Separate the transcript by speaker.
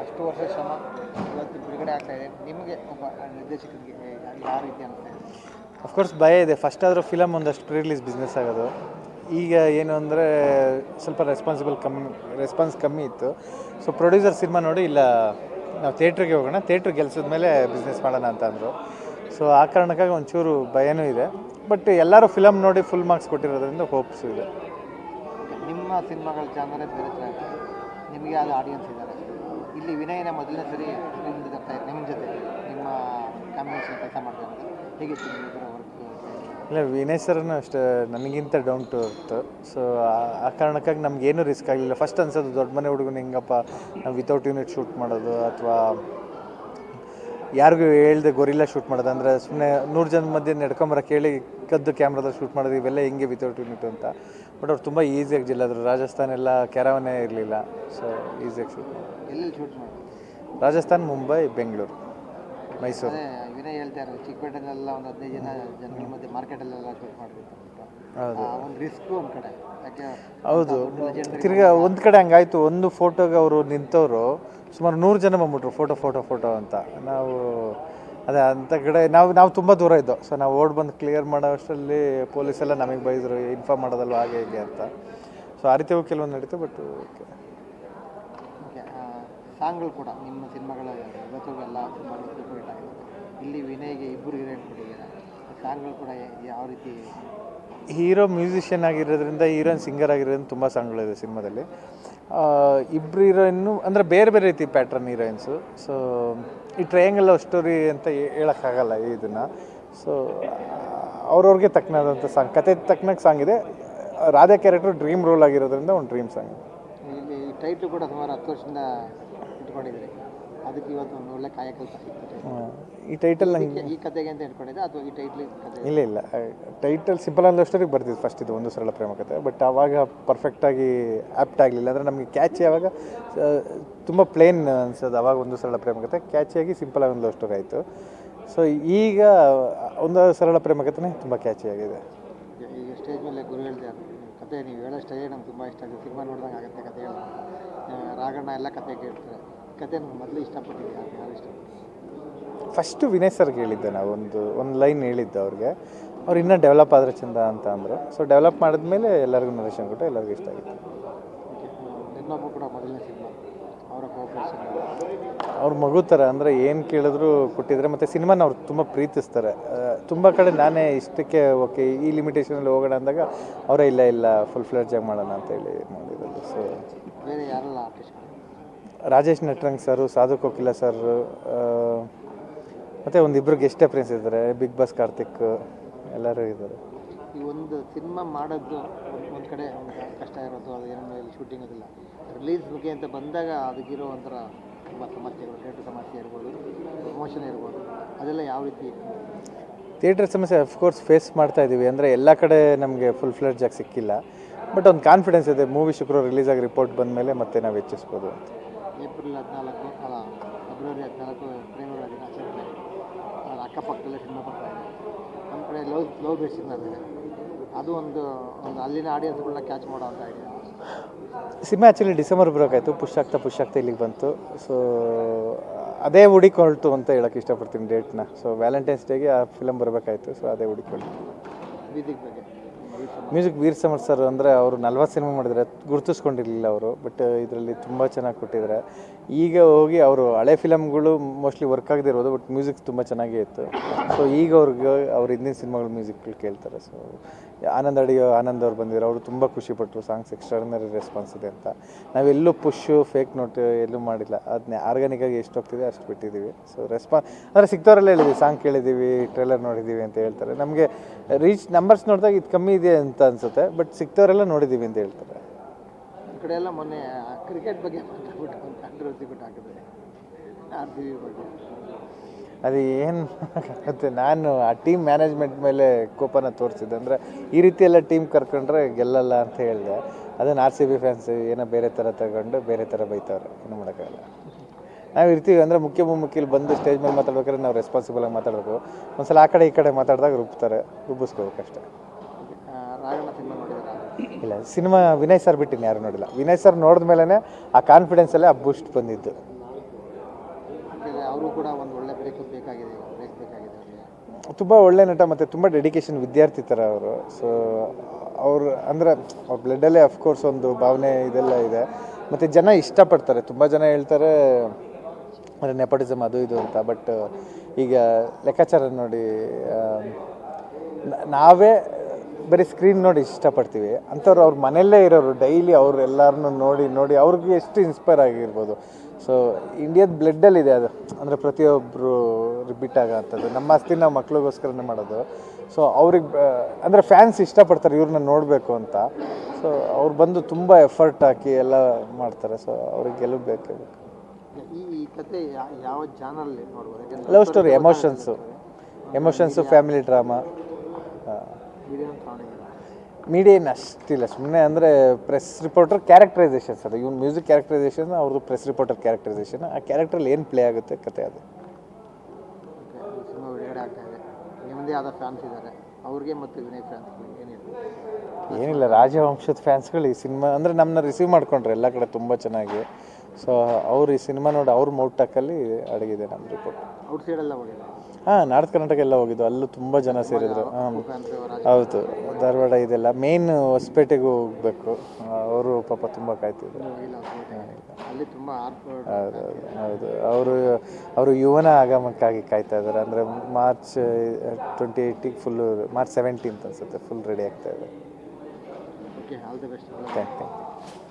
Speaker 1: ಅಷ್ಟು ವರ್ಷ ಶ್ರಮ, ಇವತ್ತು ಬಿಡುಗಡೆ ಆಗ್ತಾ ಇದೆ. ನಿಮಗೆ ಒಬ್ಬ ನಿರ್ದೇಶಕರಿಗೆ ಯಾವ ರೀತಿ ಅನಿಸ್ತಾ ಇದೆ
Speaker 2: ಅಫ್ಕೋರ್ಸ್ ಭಯ ಇದೆ. ಫಸ್ಟ್ ಆದರೂ ಫಿಲಮ್ ಒಂದಷ್ಟು ಪ್ರೀ ರಿಲೀಸ್ ಬಿಸ್ನೆಸ್ ಆಗೋದು. ಈಗ ಏನು ಅಂದರೆ ಸ್ವಲ್ಪ ರೆಸ್ಪಾನ್ಸಿಬಲ್ ಕಮ್ಮಿ ರೆಸ್ಪಾನ್ಸ್ ಕಮ್ಮಿ ಇತ್ತು. ಸೊ ಪ್ರೊಡ್ಯೂಸರ್ ಸಿನಿಮಾ ನೋಡಿ, ಇಲ್ಲ, ನಾವು ಥಿಯೇಟ್ರಿಗೆ ಹೋಗೋಣ ಥಿಯೇಟ್ರ್ ಗೆಲ್ಸಿದ ಮೇಲೆ ಬಿಸ್ನೆಸ್ ಮಾಡೋಣ ಅಂತ ಅಂದರು. ಸೊ ಆ ಕಾರಣಕ್ಕಾಗಿ ಒಂಚೂರು ಭಯನೂ ಇದೆ. ಬಟ್ ಎಲ್ಲರೂ ಫಿಲಮ್ ನೋಡಿ ಫುಲ್ ಮಾರ್ಕ್ಸ್ ಕೊಟ್ಟಿರೋದ್ರಿಂದ ಹೋಪ್ಸು ಇದೆ.
Speaker 1: ನಿಮ್ಮ ಸಿನಿಮಾಗಳ ಚಾನರೇ ಬೇರೆ ಥರ ನಿಮಗೆ ಅದು ಆಡಿಯನ್ಸ್ ಇದ್ದಾರೆ. ಇಲ್ಲಿ ವಿನಯನ ಮೊದಲನೇ ಸರಿ ಸ್ಕ್ರೀನ್ ತರ್ತಾ ನಿಮ್ಮ ಜೊತೆ ನಿಮ್ಮ ಕಾಂಬಿನೇಷನ್ ಕೆಲಸ ಮಾಡ್ತಾರೆ ಹೇಗಿತ್ತು
Speaker 2: ಇಲ್ಲ, ವಿನಯ್ ಸರ್ನು ಅಷ್ಟೇ ನನಗಿಂತ ಡೌನ್ ಟು ಇತ್ತು ಸೊ ಆ ಕಾರಣಕ್ಕಾಗಿ ನಮಗೇನು ರಿಸ್ಕ್ ಆಗಲಿಲ್ಲ. ಫಸ್ಟ್ ಅನ್ಸೋದು ದೊಡ್ಡ ಮನೆ ಹುಡುಗನ ಹೆಂಗಪ್ಪ, ನಾವು ವಿತೌಟ್ ಯೂನಿಟ್ ಶೂಟ್ ಮಾಡೋದು ಅಥವಾ ಯಾರಿಗೂ ಹೇಳ್ದೆ ಗೊರಿಲ್ಲ ಶೂಟ್ ಮಾಡೋದು. ಅಂದರೆ ಸುಮ್ಮನೆ ನೂರು ಜನ ಮಧ್ಯೆ ನಡ್ಕೊಂಬರ ಕೇಳಿ ಕದ್ದು ಕ್ಯಾಮ್ರಾದಲ್ಲಿ ಶೂಟ್ ಮಾಡೋದು ಇವೆಲ್ಲ ಹೆಂಗೆ ವಿತೌಟ್ ಯೂನಿಟ್ ಅಂತ. ಬಟ್ ಅವ್ರು ತುಂಬ ಈಸಿಯಾಗಿ ಜಿಲ್ಲಾದ್ರು ರಾಜಸ್ಥಾನ ಎಲ್ಲ ಕ್ಯಾರವನೇ ಇರಲಿಲ್ಲ. ಸೊ ಈಸಿಯಾಗಿ ಶೂಟ್ ಮಾಡೋದು.
Speaker 1: ಮಾಡಿ
Speaker 2: ರಾಜಸ್ಥಾನ್ ಮುಂಬೈ ಬೆಂಗಳೂರು. ಮೈಸೂರು.
Speaker 1: ವಿನಯ್ ಹೇಳ್ತಾ ಇರೋದು ಚಿಕ್ಕಪೇಟೆಲೆಲ್ಲ ಒಂದು ಹದಿನೈದು ಜನ ಜನಗಳ ಮಧ್ಯೆ ಮಾರ್ಕೆಟಲ್ಲೆಲ್ಲ ಶೂಟ್ ಮಾಡಬೇಕು
Speaker 2: ಹೌದು.
Speaker 1: ಒಂದು ರಿಸ್ಕ್ ಒಂದು ಕಡೆ. ಯಾಕೆ
Speaker 2: ಹೌದು. ತಿರ್ಗಾ ಒಂದು ಕಡೆ ಹಂಗಾಯ್ತು. ಒಂದು ಫೋಟೋಗೆ ಅವರು ನಿಂತವರು ಸುಮಾರು ನೂರು ಜನ ಬಂದ್ಬಿಟ್ರು. ಫೋಟೋ ಫೋಟೋ ಫೋಟೋ ಅಂತ. ನಾವು ಅದೇ ಅಂಥ ಕಡೆ ನಾವು ನಾವು ತುಂಬ ದೂರ ಇದ್ದೋ. ಸೊ ನಾವು ಓಡ್ ಬಂದು ಕ್ಲಿಯರ್ ಮಾಡೋ ಅಷ್ಟರಲ್ಲಿ ಪೊಲೀಸೆಲ್ಲ ನಮಗೆ ಬೈದರು ಇನ್ಫಾರ್ಮ್ ಮಾಡೋದಲ್ವ ಹಾಗೆ ಹೀಗೆ ಅಂತ. ಸೊ ಆ ರೀತಿ ಕೆಲವೊಂದು ನಡೀತು ಬಟ್ ಓಕೆ
Speaker 1: ಸಾಂಗ್ಗಳು ಕೂಡ ನಿಮ್ಮ ಸಿನಿಮಾಗಳ ಇವತ್ತಿಗೂ ಎಲ್ಲ ಸಿನಿಮಾಗಳು ಇಲ್ಲಿ ವಿನಯ್ಗೆ ಇಬ್ಬರು ಹೀರೋಯಿನ್ ಕೊಟ್ಟಿದ್ದಾರೆ ಸಾಂಗ್ಗಳು ಕೂಡ ಯಾವ ರೀತಿ
Speaker 2: ಹೀರೋ ಮ್ಯೂಸಿಷಿಯನ್ ಆಗಿರೋದ್ರಿಂದ ಹೀರೋಯಿನ್ ಸಿಂಗರ್ ಆಗಿರೋದ್ರಿಂದ ತುಂಬ ಸಾಂಗ್ಗಳಿದೆ ಸಿನಿಮಾದಲ್ಲಿ. ಇಬ್ಬರು ಹೀರೋಯಿನ್ನು ಅಂದರೆ ಬೇರೆ ಬೇರೆ ರೀತಿ ಪ್ಯಾಟ್ರನ್ ಹೀರೋಯಿನ್ಸು. ಸೊ ಈ ಟ್ರಯಾಂಗಲ್ ಲವ್ ಸ್ಟೋರಿ ಅಂತ ಹೇಳೋಕ್ಕಾಗಲ್ಲ ಇದನ್ನು. ಸೊ ಅವ್ರವ್ರಿಗೆ ತಕ್ಕನಾದಂಥ ಸಾಂಗ್ ಕತೆ ತಕ್ಕನಾಗ ಸಾಂಗ್ ಇದೆ. ರಾಧಾ ಕ್ಯಾರೆಕ್ಟರ್ ಡ್ರೀಮ್ ರೋಲ್ ಆಗಿರೋದ್ರಿಂದ ಒಂದು ಡ್ರೀಮ್ ಸಾಂಗ್.
Speaker 1: ಇಲ್ಲಿ ಟೈಟ್ಲು ಕೂಡ ಸುಮಾರು ಹತ್ತು ವರ್ಷದಿಂದ ಇಟ್ಕೊಂಡಿದ್ದೀರಿ ಅದಕ್ಕೆ ಇವತ್ತು ಒಂದು ಒಳ್ಳೆ ಕಾಯಕಲ್ಪ.
Speaker 2: ಈ ಟೈಟಲ್ ನಂಗೆ
Speaker 1: ಈ ಕತೆಗೆ ಅಂತ ಇಟ್ಕೊಂಡಿದ್ದೆ ಅಥವಾ ಈ ಟೈಟ್ಲ್ ಕತೆ
Speaker 2: ಇಲ್ಲ ಇಲ್ಲ. ಟೈಟಲ್ ಸಿಂಪಲ್ ಆನ್ ಸ್ಟೋರಿಗೆ ಬರ್ತಿದ್ದು ಫಸ್ಟ್ ಇದು ಒಂದು ಸರಳ ಪ್ರೇಮ ಕಥೆ ಬಟ್ ಆವಾಗ ಪರ್ಫೆಕ್ಟಾಗಿ ಆ್ಯಪ್ಟ್ ಆಗಲಿಲ್ಲ. ಅಂದರೆ ನಮಗೆ ಕ್ಯಾಚಿ ಆವಾಗ ತುಂಬ ಪ್ಲೇನ್ ಅನ್ಸೋದು ಅವಾಗ ಒಂದು ಸರಳ ಪ್ರೇಮ ಕಥೆ ಕ್ಯಾಚಿಯಾಗಿ ಸಿಂಪಲ್ ಆಗಿ ಒಂದು ಸ್ಟೋರಿ ಆಯಿತು. ಸೊ ಈಗ ಒಂದು ಸರಳ ಪ್ರೇಮ ಕಥೆನೇ ತುಂಬ ಕ್ಯಾಚಿ ಆಗಿದೆ.
Speaker 1: ಈಗ ಸ್ಟೇಜ್ ಮೇಲೆ ಗುರು ಹೇಳ್ತಾರೆ ಕತೆ ನೀವು ಹೇಳೋ ಸ್ಟೇಜ್ ನಮ್ಗೆ ತುಂಬ ಇಷ್ಟ ಆಗುತ್ತೆ. ಸಿನಿಮಾ ನೋಡಿದಂಗೆ ಆಗುತ್ತೆ ಕತೆ ಹೇಳೋದು ಆ, ರಾಘಣ್ಣ ಎಲ್ಲ ಕತೆ ಕೇಳ್ತಾರೆ. ಕತೆ ಮೊದಲು ಇಷ್ಟಪಟ್ಟಿದ್ದೆ ಯಾರು
Speaker 2: ಫಸ್ಟು ವಿನಯ್ ಸರ್ಗೆ ಹೇಳಿದ್ದೆ ನಾವು ಒಂದು ಒಂದು ಲೈನ್ ಹೇಳಿದ್ದೆ ಅವ್ರಿಗೆ. ಅವ್ರು ಇನ್ನೂ ಡೆವಲಪ್ ಆದರೆ ಚಂದ ಅಂತ ಅಂದರು. ಸೊ ಡೆವಲಪ್ ಮಾಡಿದ್ಮೇಲೆ ಎಲ್ಲರಿಗೂ ನರೇಶನ್ ಕೊಟ್ಟು ಎಲ್ಲರಿಗೂ ಇಷ್ಟ ಆಗಿತ್ತು.
Speaker 1: ಇನ್ನೊಬ್ಬ ಕೂಡ ಮೊದಲನೇ ಸಿನಿಮಾ ಅವರ ಕೋಪರೇಷನ್
Speaker 2: ಅವ್ರ ಮಗು ಥರ ಅಂದರೆ ಏನು ಕೇಳಿದ್ರು ಕೊಟ್ಟಿದ್ದಾರೆ ಮತ್ತು ಸಿನಿಮಾನ ಅವ್ರು ತುಂಬ ಪ್ರೀತಿಸ್ತಾರೆ. ತುಂಬ ಕಡೆ ನಾನೇ ಇಷ್ಟಕ್ಕೆ ಓಕೆ ಈ ಲಿಮಿಟೇಷನಲ್ಲಿ ಹೋಗೋಣ ಅಂದಾಗ ಅವರೇ ಇಲ್ಲ ಇಲ್ಲ ಫುಲ್ ಫ್ಲರ್ಜಾಗಿ ಮಾಡೋಣ ಅಂತ ಹೇಳಿ ಮಾಡಿರೋದು. ಸೊ
Speaker 1: ಬೇರೆ ಯಾರೆಲ್ಲ ಆರ್ಟಿಸ್ಟ್ಗಳು
Speaker 2: ರಾಜೇಶ್ ನಟ್ರಂಗ್ ಸರು ಸಾಧು ಕೋಕಿಲ ಸರ್ ಮತ್ತು ಒಂದಿಬ್ಬರು ಗೆಸ್ಟ್ ಅಪ್ರೆನ್ಸ್ ಇದ್ದಾರೆ ಬಿಗ್ ಬಾಸ್ ಕಾರ್ತಿಕ್ ಎಲ್ಲರೂ ಇದ್ದಾರೆ.
Speaker 1: ಈ ಒಂದು ಸಿನಿಮಾ ಮಾಡೋದು ಒಂದು ಒಂದು ಕಡೆ ಒಂದು ಕಷ್ಟ ಇರೋದು ಅದು ಏನೋ ಶೂಟಿಂಗ್ ಅದಿಲ್ಲ. ರಿಲೀಸ್ ಬಗ್ಗೆ ಅಂತ ಬಂದಾಗ ಅದಕ್ಕಿರೋ ಒಂಥರ ತುಂಬ ಸಮಸ್ಯೆಗಳು ಥಿಯೇಟ್ರ್ ಸಮಸ್ಯೆ ಇರ್ಬೋದು ಪ್ರಮೋಷನ್ ಇರ್ಬೋದು ಅದೆಲ್ಲ ಯಾವ ರೀತಿ
Speaker 2: ಥಿಯೇಟರ್ ಸಮಸ್ಯೆ ಅಫ್ಕೋರ್ಸ್ ಫೇಸ್ ಮಾಡ್ತಾ ಇದ್ದೀವಿ ಅಂದರೆ ಎಲ್ಲ ಕಡೆ ನಮಗೆ ಫುಲ್ ಫ್ಲೆಡ್ಜಾಗಿ ಸಿಕ್ಕಿಲ್ಲ. ಬಟ್ ಒಂದು ಕಾನ್ಫಿಡೆನ್ಸ್ ಇದೆ ಮೂವಿ ಶುಕ್ರವಾರ ರಿಲೀಸ್ ಆಗಿ ರಿಪೋರ್ಟ್ ಬಂದ ಮೇಲೆ ಮತ್ತೆ ನಾವು ಹೆಚ್ಚಿಸ್ಬೋದು ಅಂತ.
Speaker 1: ಏಪ್ರಿಲ್ ಹದಿನಾಲ್ಕು, ಅಲ್ಲ, ಫೆಬ್ರವರಿ ಹದಿನಾಲ್ಕು ಪ್ರೇಮಿಗಳ ದಿನ ಆಚರಣೆ. ಅದರ ಅಕ್ಕಪಕ್ಕದಲ್ಲೇ ಸಿನಿಮಾ ಬರ್ತಾ ಇದೆ. ನಮ್ಮ ಕಡೆ ಲವ್ ಲವ್ ಬೇಸ್ ಸಿನಿಮಾ ಇದೆ. ಅದು ಒಂದು ಒಂದು ಅಲ್ಲಿನ ಆಡಿಯನ್ಸ್ಗಳನ್ನ ಕ್ಯಾಚ್ ಮಾಡೋ ಅಂತ ಐಡಿಯಾ
Speaker 2: ಸಿನಿಮಾ ಆ್ಯಕ್ಚುಲಿ ಡಿಸೆಂಬರ್ ಬರೋಕ್ಕಾಯ್ತು ಪುಷ್ ಆಗ್ತಾ ಪುಷ್ ಆಗ್ತಾ ಇಲ್ಲಿಗೆ ಬಂತು. ಸೊ ಅದೇ ಹುಡಿಕೊಳ್ತು ಅಂತ ಹೇಳಕ್ಕೆ ಇಷ್ಟಪಡ್ತೀನಿ ಡೇಟ್ನ. ಸೊ ವ್ಯಾಲೆಂಟೈನ್ಸ್ ಡೇಗೆ ಆ ಫಿಲಮ್ ಬರಬೇಕಾಯ್ತು. ಸೊ ಅದೇ ಹುಡುಕೊಳ್ತು ಮ್ಯೂಸಿಕ್ ವೀರ್ ಸಮರ್ ಸರ್ ಅಂದರೆ ಅವರು ನಲ್ವತ್ತು ಸಿನಿಮಾ ಮಾಡಿದ್ದಾರೆ ಗುರುತಿಸ್ಕೊಂಡಿರಲಿಲ್ಲ ಅವರು ಬಟ್ ಇದರಲ್ಲಿ ತುಂಬ ಚೆನ್ನಾಗಿ ಕೊಟ್ಟಿದ್ದಾರೆ. ಈಗ ಹೋಗಿ ಅವರು ಹಳೆ ಫಿಲಮ್ಗಳು ಮೋಸ್ಟ್ಲಿ ವರ್ಕ್ ಆಗದೆ ಇರೋದು ಬಟ್ ಮ್ಯೂಸಿಕ್ ತುಂಬ ಚೆನ್ನಾಗೇ ಇತ್ತು. ಸೊ ಈಗ ಅವ್ರಿಗೆ ಅವ್ರ ಹಿಂದಿನ ಸಿನಿಮಾಗಳು ಮ್ಯೂಸಿಕ್ಗಳು ಕೇಳ್ತಾರೆ. ಸೊ ಆನಂದ್ ಅಡಿಯೋ, ಆನಂದ್ ಅವ್ರು ಬಂದಿದ್ರು ಅವರು ತುಂಬ ಖುಷಿಪಟ್ಟರು ಸಾಂಗ್ಸ್ ಎಕ್ಸ್ಟ್ರಾರ್ನರಿ ರೆಸ್ಪಾನ್ಸ್ ಇದೆ ಅಂತ. ನಾವೆಲ್ಲೂ ಪುಷು ಫೇಕ್ ನೋಟ್ ಎಲ್ಲೂ ಮಾಡಿಲ್ಲ. ಅದನ್ನೇ ಆರ್ಗಾನಿಕಾಗಿ ಎಷ್ಟು ಹೋಗ್ತಿದೆ ಅಷ್ಟು ಬಿಟ್ಟಿದ್ದೀವಿ ಸೊ ರೆಸ್ಪಾನ್ಸ್ ಅಂದರೆ ಸಿಕ್ತವರೆಲ್ಲ ಹೇಳಿದ್ವಿ ಸಾಂಗ್ ಕೇಳಿದ್ದೀವಿ ಟ್ರೇಲರ್ ನೋಡಿದ್ದೀವಿ ಅಂತ ಹೇಳ್ತಾರೆ. ನಮಗೆ ರೀಚ್ ನಂಬರ್ಸ್ ನೋಡಿದಾಗ ಇದು ಕಮ್ಮಿ ಇದೆ ಅಂತ ಅನಿಸುತ್ತೆ ಬಟ್ ಸಿಕ್ತವರೆಲ್ಲ ನೋಡಿದ್ದೀವಿ ಅಂತ ಹೇಳ್ತಾರೆ.
Speaker 1: ಕಡೆ ಎಲ್ಲ ಮೊನ್ನೆ ಕ್ರಿಕೆಟ್ ಬಗ್ಗೆ ಮಾತಾಡ್ಬಿಟ್ಟು ಒಂದು ಕಾಂಟ್ರವರ್ಸಿ ಬಿಟ್ಟು ಹಾಕಿದ್ರೆ. ಆರ್ ಸಿ ಬಿ ಬಗ್ಗೆ.
Speaker 2: ಅದು ಏನು ಆಗುತ್ತೆ ನಾನು ಆ ಟೀಮ್ ಮ್ಯಾನೇಜ್ಮೆಂಟ್ ಮೇಲೆ ಕೋಪನ ತೋರಿಸಿದ್ದೆ. ಅಂದರೆ ಈ ರೀತಿ ಎಲ್ಲ ಟೀಮ್ ಕರ್ಕೊಂಡ್ರೆ ಗೆಲ್ಲಲ್ಲ ಅಂತ ಹೇಳಿದೆ. ಅದನ್ನು ಆರ್ ಸಿ ಬಿ ಫ್ಯಾನ್ಸ್ ಏನೋ ಬೇರೆ ಥರ ತಗೊಂಡು ಬೇರೆ ಥರ ಬೈತವ್ರೆ. ಏನು ಮಾಡೋಕ್ಕಾಗಲ್ಲ. ನಾವು ಇರ್ತೀವಿ ಅಂದರೆ ಮುಖ್ಯ ಮುಖ್ಯಲ್ಲಿ ಬಂದು ಸ್ಟೇಜ್ ಮೇಲೆ ಮಾತಾಡ್ಬೇಕಾದ್ರೆ ನಾವು ರೆಸ್ಪಾನ್ಸಿಬಲ್ ಆಗಿ ಮಾತಾಡಬೇಕು. ಒಂದ್ಸಲ ಆ ಕಡೆ ಈ ಕಡೆ ಮಾತಾಡಿದಾಗ ರುಬ್ತಾರೆ. ರುಬ್ಬಿಸ್ಕೋಬೇಕಷ್ಟೇ
Speaker 1: ಆ, ರಾಘಣ್ಣ ಸಿನಿಮಾ ನೋಡಿದ್ರ
Speaker 2: ಇಲ್ಲ ಸಿನಿಮಾ ವಿನಯ್ ಸರ್ ಬಿಟ್ಟಿನಿ ಯಾರು ನೋಡಿಲ್ಲ. ವಿನಯ್ ಸರ್ ನೋಡಿದ ಮೇಲೇ ಆ ಕಾನ್ಫಿಡೆನ್ಸಲ್ಲೇ ಆ ಬೂಸ್ಟ್ ಬಂದಿದ್ದು.
Speaker 1: ಅವರು ಕೂಡ ಒಂದು ಒಳ್ಳೆ ಬ್ರೇಕ್ ಬೇಕಾಗಿದೆ ಬ್ರೇಕ್ ಬೇಕಾಗಿದೆ
Speaker 2: ತುಂಬ ಒಳ್ಳೆ ನಟ ಮತ್ತು ತುಂಬ ಡೆಡಿಕೇಶನ್ ವಿದ್ಯಾರ್ಥಿ ಥರ ಅವರು. ಸೊ ಅವರು ಅಂದರೆ ಅವ್ರ ಬ್ಲಡ್ಡಲ್ಲೇ ಅಫ್ಕೋರ್ಸ್ ಒಂದು ಭಾವನೆ ಇದೆಲ್ಲ ಇದೆ. ಮತ್ತು ಜನ ಇಷ್ಟಪಡ್ತಾರೆ ತುಂಬ ಜನ ಹೇಳ್ತಾರೆ ಅಂದರೆ ನೆಪಟಿಸಮ್ ಅದು ಇದು ಅಂತ. ಬಟ್ ಈಗ ಲೆಕ್ಕಾಚಾರ ನೋಡಿ ನಾವೇ ಬರೀ ಸ್ಕ್ರೀನ್ ನೋಡಿ ಇಷ್ಟಪಡ್ತೀವಿ. ಅಂಥವ್ರು ಅವ್ರ ಮನೆಯಲ್ಲೇ ಇರೋರು ಡೈಲಿ ಅವ್ರು ಎಲ್ಲರನ್ನೂ ನೋಡಿ ನೋಡಿ ಅವ್ರಿಗೆ ಎಷ್ಟು ಇನ್ಸ್ಪೈರ್ ಆಗಿರ್ಬೋದು. ಸೊ ಇಂಡಿಯಾದ ಬ್ಲಡ್ಡಲ್ಲಿದೆ ಅದು. ಅಂದರೆ ಪ್ರತಿಯೊಬ್ಬರು ರಿಪೀಟ್ ಆಗೋಂಥದ್ದು. ನಮ್ಮ ಆಸ್ತಿ ನಾವು ಮಕ್ಳಿಗೋಸ್ಕರನೇ ಮಾಡೋದು. ಸೊ ಅವ್ರಿಗೆ ಅಂದರೆ ಫ್ಯಾನ್ಸ್ ಇಷ್ಟಪಡ್ತಾರೆ ಇವ್ರನ್ನ ನೋಡಬೇಕು ಅಂತ. ಸೊ ಅವ್ರು ಬಂದು ತುಂಬ ಎಫರ್ಟ್ ಹಾಕಿ ಎಲ್ಲ ಮಾಡ್ತಾರೆ. ಸೊ ಅವ್ರಿಗೆ ಗೆಲುವು ಬೇಕೇ ಬೇಕು
Speaker 1: ಈ ಕತೆ ಯಾವ
Speaker 2: love story emotions emotions family drama media ಏನು ಅಷ್ಟಿಲ್ಲ ಸುಮ್ಮನೆ ಅಂದರೆ ಪ್ರೆಸ್ ರಿಪೋರ್ಟರ್ ಕ್ಯಾರೆಕ್ಟರೈಸೇಷನ್ಸ್ ಅದು ಇವ್ನು ಮ್ಯೂಸಿಕ್ ಕ್ಯಾರೆಕ್ಟರೈಸೇಷನ್ ಅವ್ರದ್ದು ಪ್ರೆಸ್ ರಿಪೋರ್ಟರ್ ಕ್ಯಾರೆಕ್ಟರೈಸೇಷನ್ ಆ ಕ್ಯಾರೆಕ್ಟ್ರಲ್ಲಿ ಏನು ಪ್ಲೇ ಆಗುತ್ತೆ ಕತೆ ಅದು.
Speaker 1: ಆದ ಫ್ಯಾನ್ಸ್ ಇದ್ದಾರೆ. ಅವ್ರಿಗೆ ಮತ್ತು ವಿನಯ್
Speaker 2: ಏನಿಲ್ಲ ರಾಜವಂಶದ ಫ್ಯಾನ್ಸ್ಗಳು ಈ ಸಿನಿಮಾ ಅಂದರೆ ನಮ್ಮನ್ನ ರಿಸೀವ್ ಮಾಡ್ಕೊಂಡ್ರೆ ಎಲ್ಲ ಕಡೆ ತುಂಬ ಚೆನ್ನಾಗಿ. ಸೊ ಅವ್ರು ಈ ಸಿನಿಮಾ ನೋಡಿ ಅವ್ರ ಮೌಟಕ್ಕಲ್ಲಿ ಅಡಗಿದೆ ನಮ್ಮ ರಿಪೋರ್ಟ್ ಹಾಂ ನಾರ್ತ್ ಕರ್ನಾಟಕ ಎಲ್ಲ ಹೋಗಿದ್ದು. ಅಲ್ಲೂ ತುಂಬ ಜನ ಸೇರಿದ್ರು. ಹಾಂ ಹೌದು. ಧಾರವಾಡ ಇದೆಲ್ಲ. ಮೇನ್ ಹೊಸಪೇಟೆಗೂ ಹೋಗಬೇಕು. ಅವರು ಪಾಪ ತುಂಬ ಕಾಯ್ತಿದ್ರು. ಹೌದು ಹೌದು. ಅವರು ಅವರು ಯುವನ ಆಗಮಕ್ಕಾಗಿ ಕಾಯ್ತಾ ಇದ್ದಾರೆ ಅಂದರೆ ಮಾರ್ಚ್ ಟ್ವೆಂಟಿ ಏಯ್ಟಿಗೆ ಫುಲ್ಲು ಮಾರ್ಚ್ ಸೆವೆಂಟೀನ್ತ್ ಅನ್ಸುತ್ತೆ ಫುಲ್ ರೆಡಿ ಆಗ್ತಾ ಇದೆ.
Speaker 1: Okay all the best
Speaker 2: thank thank you